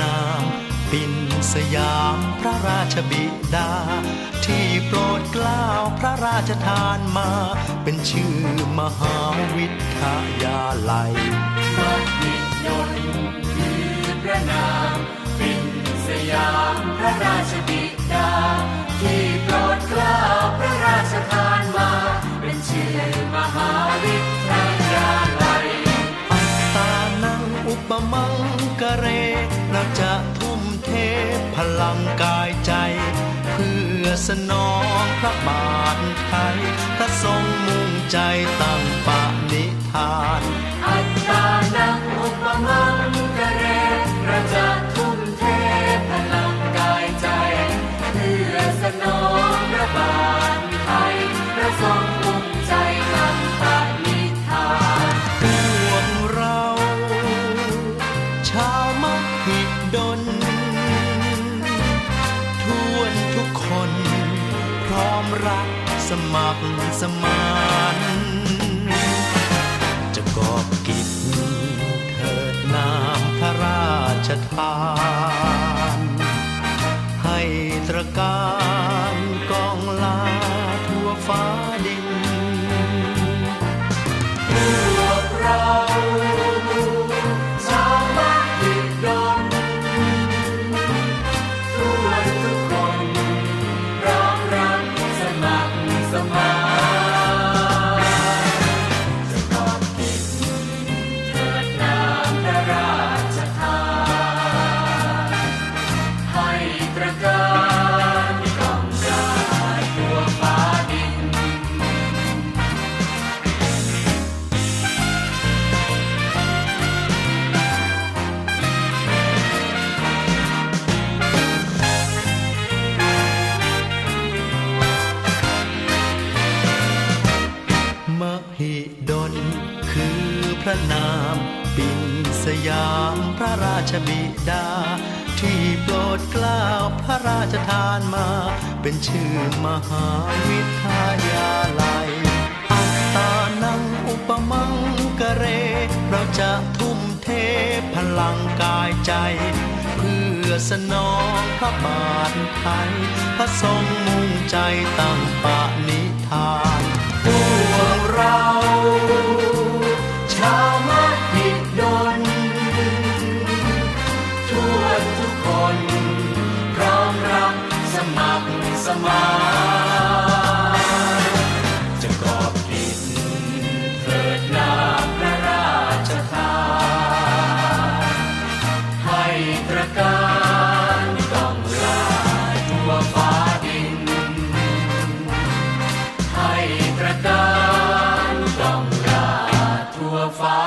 นามบินสยามพระราชบิดา ที่โปรดเกล้าพระราชทานมา เป็นชื่อมหาวิทยาลัยมหิดลคือพระนามเป็นสยามพระราชบิดา ที่โปรดเกล้าพระราชทานมา เป็นชื่อมหาวิทยาลัยอัตตานังอุปมังกเร ลังกายใจ เพื่อสนองพระบาทไทยถ้าทรงมุ่งใจตั้งปณิธาน อัตตานังอุปมังกะเรเราจะทุ่มเทพลังกายใจ เพื่อสนองพระบาทไทยพระทรงมุ่งใจตั้งปณิธานพวกเรา ชาวมหิดล พร้อมรักสมัครสมานจะกอบกิจเถิดนามพระราชทาน ให้ตระการกองลาทั่วฟ้าดิน คร ระนามปินสยามพระราชบิดา ที่โปรดกล้าวพระราชทานมา เป็นชื่อมหาวิทยาลัย อัตตานังอุปมังกะเร เราจะทุ่มเทพลังกายใจ เพื่อสนองพระบาทไทยพระทรงมุ่งใจตั้ง สมานจะกอบกินเถิดนาพระราชทานให้ประการต้องลาทั่วฟ้าดิน ให้ประการต้องลาทั่วฟ้า